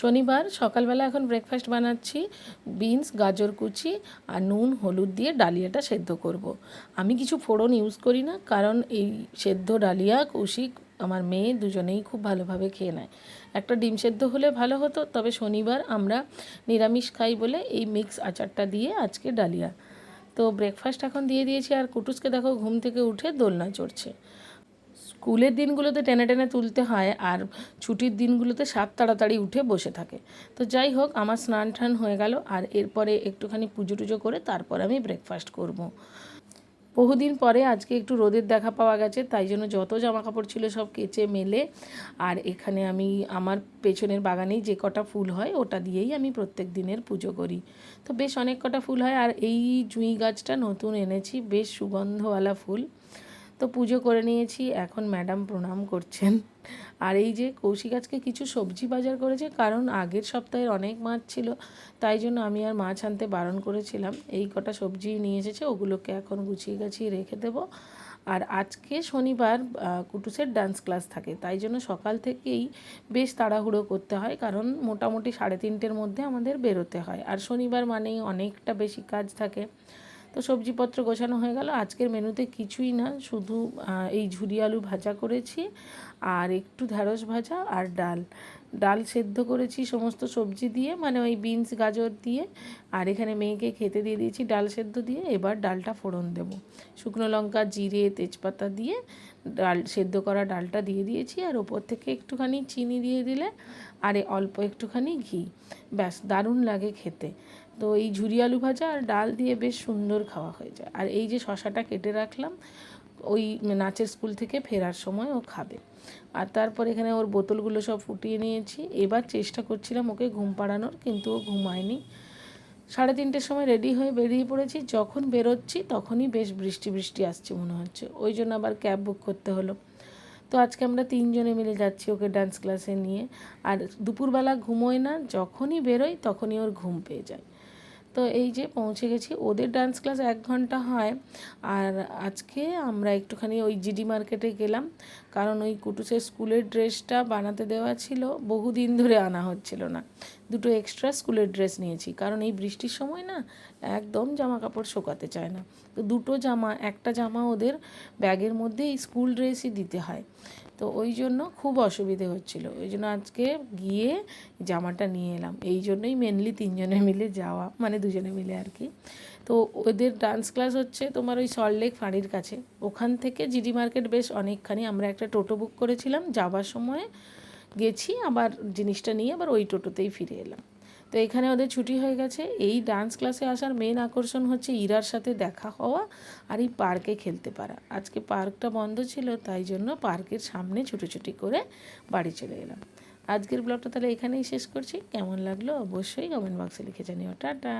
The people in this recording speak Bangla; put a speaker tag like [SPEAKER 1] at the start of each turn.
[SPEAKER 1] শনিবার সকালবেলা এখন ব্রেকফাস্ট বানাচ্ছি বিনস গাজর কুচি আর নুন, হলুদ দিয়ে ডালিয়াটা সেদ্ধ করব। আমি কিছু ফোড়ন ইউজ করি না, কারণ এই সেদ্ধ ডালিয়া কৌশিক আমার মেয়ে দুজনেই খুব ভালোভাবে খেয়ে নেয়। একটা ডিম সেদ্ধ হলে ভালো হতো, তবে শনিবার আমরা নিরামিষ খাই বলে এই মিক্স আচারটা দিয়ে আজকে ডালিয়া। তো ব্রেকফাস্ট এখন দিয়ে দিয়েছি, আর কুটুসকে দেখো ঘুম থেকে উঠে দোলনা চড়ছে। স্কুলের দিনগুলোতে টেনে টেনে তুলতে হয় আর ছুটির দিনগুলোতে সাত তাড়াতাড়ি উঠে বসে থাকে। তো যাই হোক, আমার স্নান টান হয়ে গেল আর এরপরে একটুখানি পুজো টুজো করে তারপর আমি ব্রেকফাস্ট করব। বহুদিন পরে আজকে একটু রোদের দেখা পাওয়া গেছে, তাই জন্য যত জামা কাপড় ছিল সব কেচে মেলে আর এখানে আমি আমার পেছনের বাগানেই যে কটা ফুল হয় ওটা দিয়েই আমি প্রত্যেক দিনের পুজো করি। তো বেশ অনেক কটা ফুল হয় আর এই জুঁই গাছটা নতুন এনেছি, বেশ সুগন্ধওয়ালা ফুল। তো পুজো করে নিয়েছি, এখন ম্যাডাম প্রণাম করছেন। আর এই যে কৌশিক আজকে কিছু সবজি বাজার করেছে, কারণ আগের সপ্তাহের অনেক মাছ ছিল, তাই জন্য আমি আর মাছ আনতে বারণ করেছিলাম। এই কটা সবজি নিয়ে এসেছে, ওগুলোকে এখন গুছিয়ে গাছিয়ে রেখে দেবো। আর আজকে শনিবার কুটুসের ডান্স ক্লাস থাকে, তাই জন্য সকাল থেকেই বেশ তাড়াহুড়ো করতে হয়, কারণ মোটামুটি সাড়ে তিনটের মধ্যে আমাদের বেরোতে হয়। আর শনিবার মানেই অনেকটা বেশি কাজ থাকে তো সবজিপত্র গোছানো হয়ে গেল। আজকের মেনুতে কিছুই না, শুধু এই ঝুরি আলু ভাজা করেছি আর একটু ঢ্যাঁড়স ভাজা আর ডাল। ডাল সেদ্ধ করেছি সমস্ত সবজি দিয়ে মানে ওই বিনস, গাজর দিয়ে আর এখানে মেয়েকে খেতে দিয়ে দিয়েছি ডাল সেদ্ধ দিয়ে। এবার ডালটা ফোড়ন দেব। শুকনো লঙ্কা, জিরে, তেজপাতা দিয়ে ডাল, সেদ্ধ করা ডালটা দিয়ে দিয়েছি আর ওপর থেকে একটুখানি চিনি দিয়ে দিলে, আর অল্প একটুখানি ঘি। ব্যাস, দারুণ লাগে খেতে। তো এই ঝুরি আলু ভাজা আর ডাল দিয়ে বেশ সুন্দর খাওয়া হয়ে যায়। আর এই যে শশাটা কেটে রাখলাম, ওই নাচের স্কুল থেকে ফেরার সময় ও খাবে। আর তারপর এখানে ওর বোতলগুলো সব ফুটিয়ে নিয়েছি। এবার চেষ্টা করছিলাম ওকে ঘুম পাড়ানোর, কিন্তু ও ঘুমায়নি। সাড়ে তিনটের সময় রেডি হয়ে বেরিয়ে পড়েছি। যখন বেরোচ্ছি তখনই বেশ বৃষ্টি বৃষ্টি আসছে মনে হচ্ছে। ওই জন্য আবার ক্যাব বুক করতে হলো। তো আজকে আমরা তিনজনে মিলে যাচ্ছি ওকে ডান্স ক্লাসে নিয়ে। আর দুপুরবেলা ঘুমোয় না, যখনই বেরোই তখনই ওর ঘুম পেয়ে যায়। তো এই যে পৌঁছে গেছি, ওদের ডান্স ক্লাস এক ঘণ্টা হয়। আর আজকে আমরা একটুখানি ওই জিডি মার্কেটে গেলাম, কারণ ওই কুটুসের স্কুলের ড্রেসটা বানাতে দেওয়া ছিল, বহুদিন ধরে আনা হচ্ছিল না। দুটো এক্সট্রা স্কুলের ড্রেস নিয়েছি। কারণ এই বৃষ্টির সময় না একদম জামা কাপড় শোকাতে চায় না। তো দুটো জামা, একটা জামা ওদের ব্যাগের মধ্যে এই স্কুল ড্রেসই দিতে হয়। তো ওই জন্য খুব অসুবিধে হচ্ছিল। ওই জন্য আজকে গিয়ে জামাটা নিয়ে এলাম। এই জন্যই মেনলি তিনজনে মিলে যাওয়া মানে দুজনে মিলে আর কি। তো ওদের ডান্স ক্লাস হচ্ছে তোমার ওই সল্টলেক ফাঁড়ির কাছে। ওখান থেকে জিডি মার্কেট বেশ অনেকখানি। আমরা একটা টোটো বুক করেছিলাম যাবার সময় গেছি, আবার জিনিসটা নিয়ে আবার ওই টোটোতেই ফিরে এলাম। তো এখানে ওদের ছুটি হয়ে গেছে। এই ডান্স ক্লাসে আসার মেন আকর্ষণ হচ্ছে ইরার সাথে দেখা হওয়া আর এই পার্কে খেলতে পারা। আজকে পার্কটা বন্ধ ছিল, তাই জন্য পার্কের সামনে ছুটোছুটি করে বাড়ি চলে এলাম। আজকের ব্লগটা তাহলে এখানেই শেষ করছি। কেমন লাগল অবশ্যই কমেন্ট বক্সে লিখে জানিও। টাটা!